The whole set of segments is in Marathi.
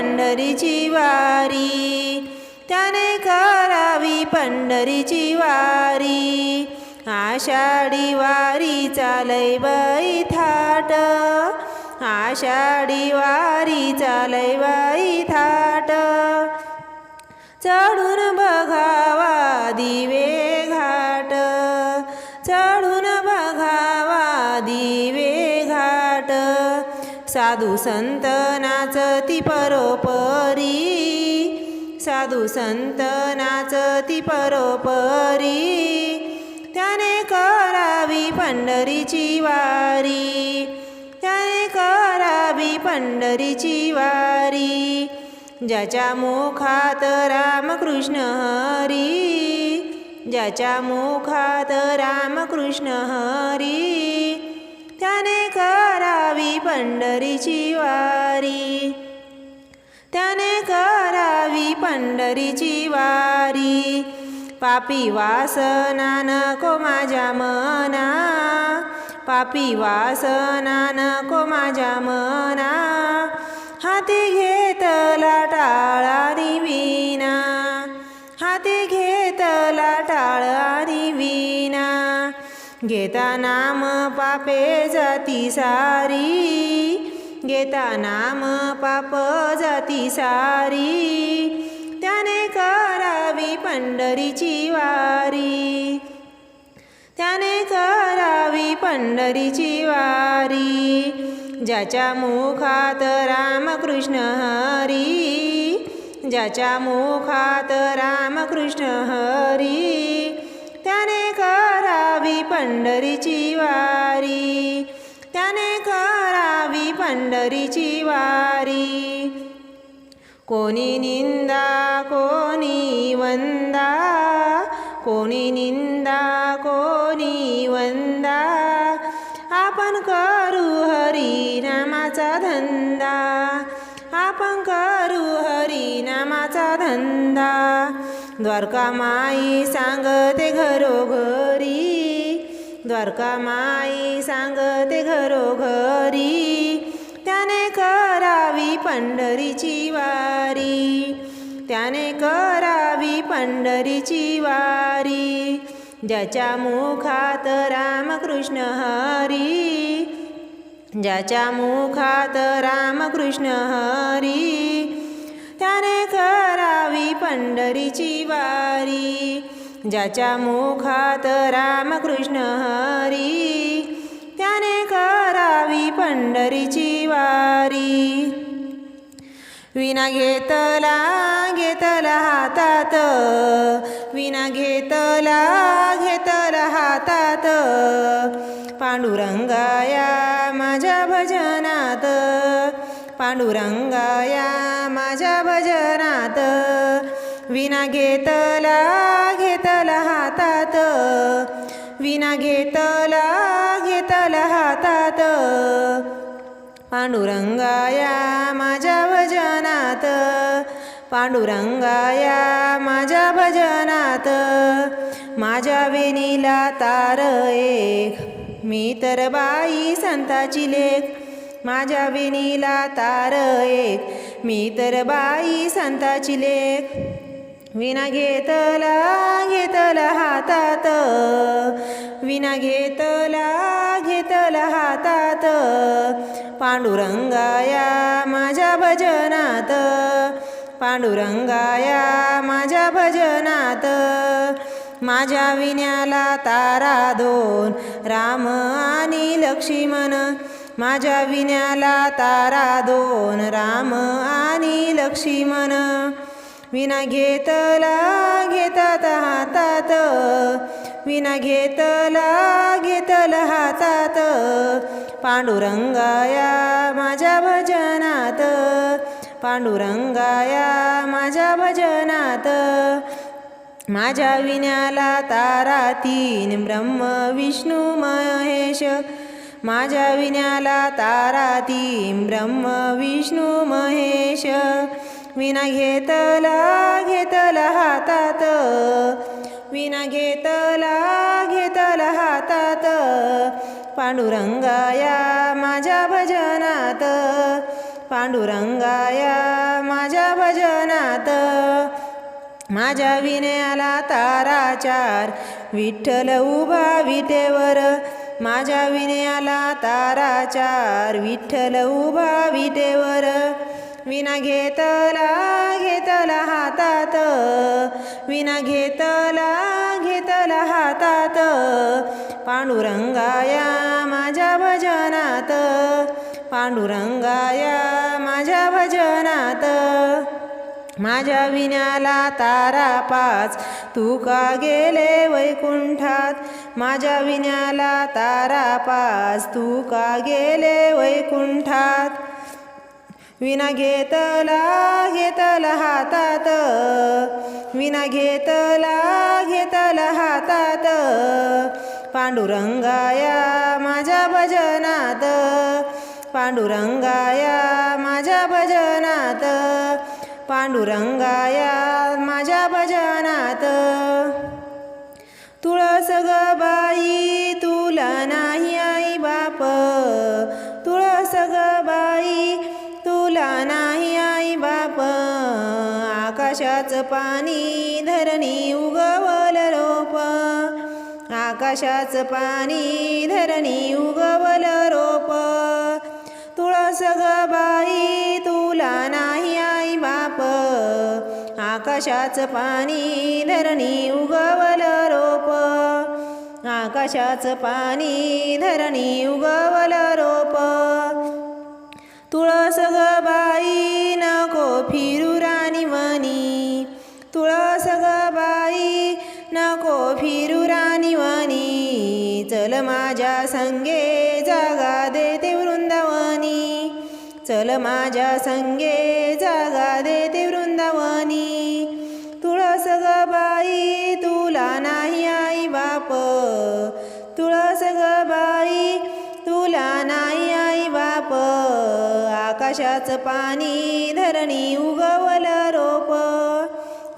पंढरीची वारी त्याने करावी पंढरीची वारी आषाढी वारी चालय बाई थाट. आषाढी वारी चालय बाई थाट. चढून बघावा दिवे घाट. चढून बघावा दिवे साधू संत नाचती परोपरी. साधू संत नाचती परोपरी. त्याने करावी पंढरीची वारी. त्याने करावी पंढरीची वारी. ज्याच्या मुखात रामकृष्ण हरी. ज्याच्या मुखात रामकृष्ण हरी. त्याने करावी पंढरीची वारी. त्याने करावी पंढरीची वारी. पापी वासना नको माझ्या मना. पापी वासना नको माझ्या मना. हाती घे घेता नाम पापे जाती सारी. घेता नाम पाप जाती सारी. त्याने करावी पंढरीची वारी. त्याने करावी पंढरीची वारी. ज्याच्या मुखात रामकृष्ण हरी. ज्याच्या मुखात रामकृष्ण हरी. करावी पंढरीची वारी. त्याने करावी पंढरीची वारी. कोणी निंदा कोणी वंदा. कोणी निंदा कोणी वंदा. आपण करू हरी नामाचा धंदा. आपण करू हरी नामाचा धंदा. द्वारका माई सांगते घरोघरी. द्वारका माई सांगते घरोघरी. त्याने करावी पंढरीची वारी. त्याने करावी पंढरीची वारी. ज्याच्या मुखात रामकृष्ण हरी. ज्याच्या मुखात रामकृष्ण हरी. त्याने करावी पंढरीची वारी ज्याच्या मुखात रामकृष्ण हरी. त्याने करावी पंढरीची वारी. विना घेतला घेतला हातात. विना घेतला घेतला हातात. पांडुरंगाया माझ्या भजनात. पांडुरंगाया माझ्या भजनात. विना घेतला घेतला हातात. विना घेतला घेतला हातात. पांडुरंगाया माझ्या भजनात. पांडुरंगाया माझ्या भजनात. माझ्या वेणीला तार एक मी तर बाई संताची लेख. माझ्या विनीला तार एक. मी तर बाई संताची लेख. विना घेतला घेतला हातात. विना घेतला घेतला हातात. पांडुरंगाया माझ्या भजनात. पांडुरंगाया माझ्या भजनात. माझ्या विण्याला तारा दोन. राम आणि लक्ष्मण. माझ्या विण्याला तारा दोन राम आणि लक्ष्मण. विना घेतला घेतात हातात. विना घेतला घेतला हातात. पांडुरंगाया माझ्या भजनात. पांडुरंगाया माझ्या भजनात. माझ्या विण्याला तारा तीन ब्रह्म विष्णू महेश. माझ्या विण्याला तारा तीन ब्रह्म विष्णू महेश. विना घेतला घेतला हातात. विना घेतला घेतला हातात. पांडुरंगाया माझ्या भजनात. पांडुरंगाया माझ्या भजनात. माझ्या विनयाला ताराचार विठ्ठल उभा विटेवर. माझ्या विनयाला ताराचार विठ्ठल उभा विटेवर विना घेतला घेतला हातात. विना घेतला घेतला हातात. पांडुरंगाया माझ्या भजनात. पांडुरंगाया माझ्या भजनात. माझ्या विण्याला तारा पाच. तू का गेले वैकुंठात? माझ्या विण्याला तारा पास तू का गेले वैकुंठात? विना घेतला घेतला हातात. विना घेतला घेतला हातात. पांडुरंगाया माझ्या भजनात. पांडुरंगाया माझ्या भजनात. पांडुरंगाया माझ्या भजनात. तुळस ग बाई तुला नाही आई बाप. तुळस ग बाई तुला नाही आई बाप. आकाशाचं पाणी धरणी उगवल रोप. आकाशाचं पाणी धरणी उगवल रोप. तुळस ग बाई तुला नाही आई बाप. आकाशाचं पाणी धरणी उगवल रोप. आकाशाचं पाणी धरणी उगवल रोप. तुळस ग बाई नको फिरू राणी वनी तुळस ग बाई नको फिरू राणी वनी चल माझ्या संगे जागा चल माझ्या संगे जागा देते वृंदावनी. तुळस ग बाई तुला नाही आई बाप. तुळस ग बाई तुला नाही आई बाप. आकाशाचं पाणी धरणी उगवल रोप.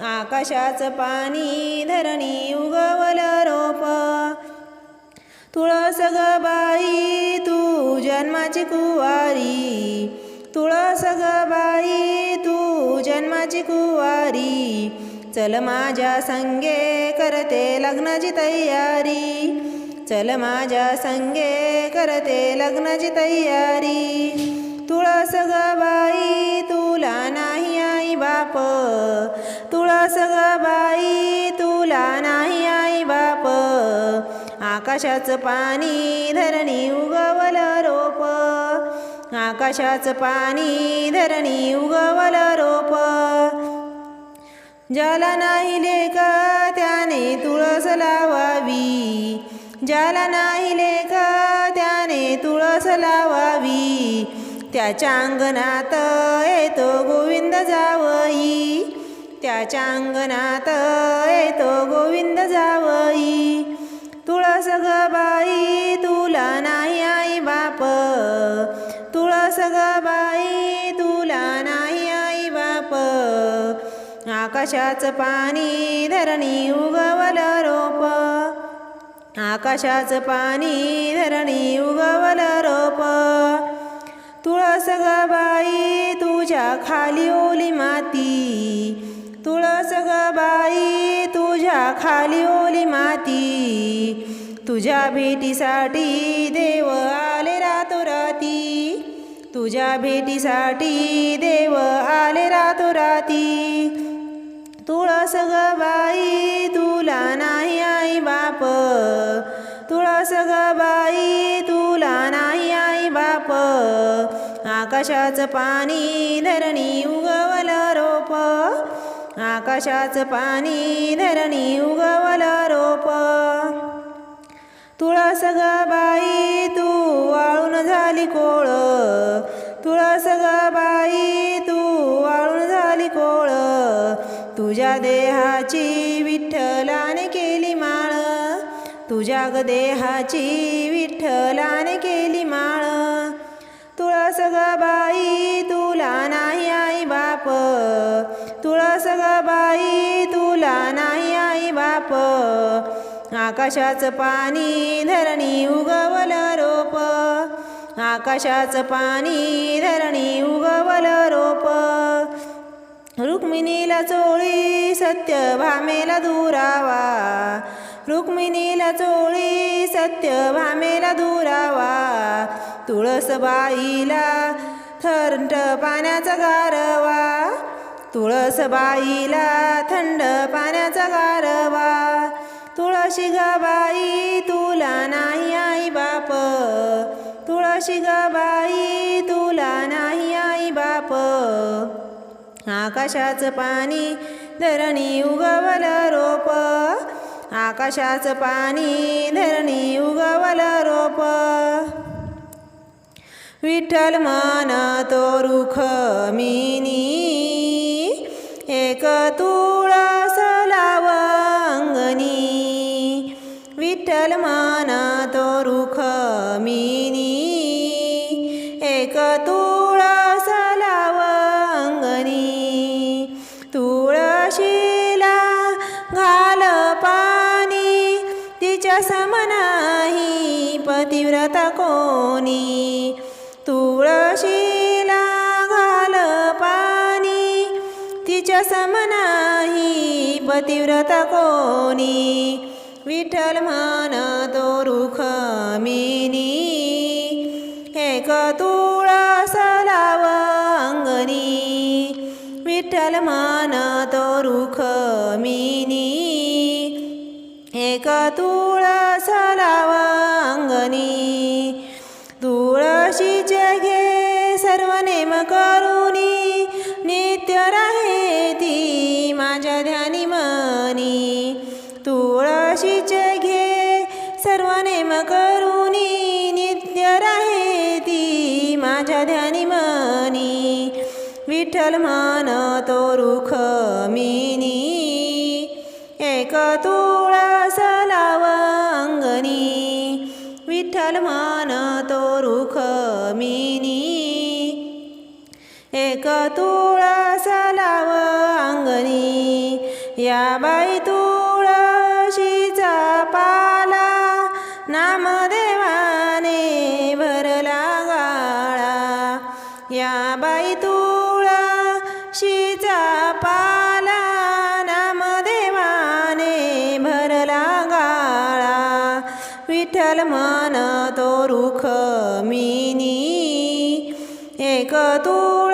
आकाशाचं पाणी धरणी उगवल रोप. तुळस ग बाई तू जन्माची कुवारी. तुळस ग बाई तू जन्माची कुवारी. चल माझ्या संगे करते लग्नाची तयारी. चल माझ्या संगे करते लग्नाची तयारी. तुळस ग बाई तुला नाही आई बाप. तुळस ग बाई तुला नाही आई बाप. आकाशाचं पाणी धरणी उगवल रोप. आकाशाचं पाणी धरणी उगवल रोप. ज्याला नाही का त्याने तुळस लावावी. ज्याला नाही का त्याने तुळस लावावी. त्याच्या अंगणात येतो गोविंद जावई. त्याच्या अंगणात येतो गोविंद जावई. तुळस ग बाई तुला नाही आई बाप. तुळस ग बाई तुला नाही आई बाप. आकाशाचं पाणी धरणी उगवल रोप. आकाशाचं पाणी धरणी उगवल रोप. तुळस ग बाई तुझ्या खाली ओली मा खाली ओली माती. तुझ्या भेटीसाठी देव आले रातोराती तुझ्या भेटीसाठी देव आले रातोराती तुळस ग बाई तुला नाही आई बाप. तुळस ग बाई तुला नाही आई बाप. आकाशाचं पाणी धरणी उगवलं रोप. आकाशाचं पाणी धरणी उगवल रोप. तुळस ग बाई तू वाळून झाली कोळ. तुळस ग बाई तू वाळून झाली कोळं. तुझ्या देहाची विठ्ठलाने केली माळ. तुझ्या ग देहाची विठ्ठलाने केली माळ. तुळस ग बाई ग बाई तुला नाही आई बाप. आकाशाचं पाणी धरणी उगवलं रोप. आकाशाचं पाणी धरणी उगवलं रोप. रुक्मिणीला चोळी सत्य भामेला दुरावा. रुक्मिणीला चोळी सत्य भामेला दुरावा. तुळसबाईला थंड पाण्याचा गारवा. तुळसबाईला थंड पाण्याचा गारवा. तुळशी ग बाई तुला नाही आई बाप. तुळशी ग बाई तुला नाही आई बाप. आकाशाचं पाणी धरणी उगवल रोप. आकाशाचं पाणी धरणी उगवल रोप. विठ्ठल मन तो रुख मिनी एक तुळस लाव अंगणी विठ्ठल माना तो रुख मिनी. एक तुळस लाव अंगणी तुळशीला घाल पाणी तिच्या समनाही पतिव्रता कोणी. तुळशी समनाही पतिव्रता कोणी? विठ्ठल म्हण तो रुख मिनी. एक तुळस लाव अंगणी. विठ्ठल मान तो रुख मिनी. एक तुळस लाव तुळशीचे घे. सर्व नेम करुनी नित्य राहे ती माझ्या ध्यानी मनी. विठ्ठल मान तो रुख मिनी. एक तुळस लाव अंगणी विठ्ठल मान तो रुख मिनी. एक तुळस लाव अंगणी या बाई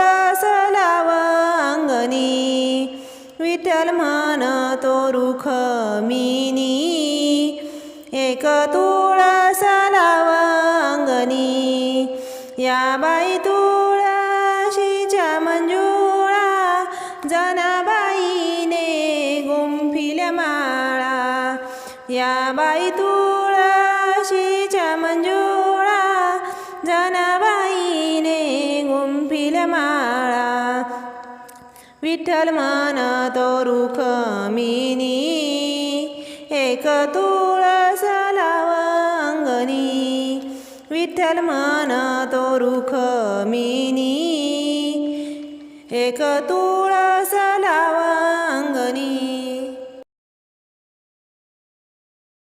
तुळस अंगणी विठ्ठल मन तो रुख मिनी. एक तुळस लाव अंगणी या बाई तुळशीच्या मंजुळा जनाबाईने गुंफिल माळा. या बाई तुळशीच्या मंजुळा जनाबाईने गुंफिल माळा. વિઠ્ઠલ માના તો રૂખમીની એક તુળસ લાવંગની વિઠ્ઠલ માના તો રૂખમીની એક તુળ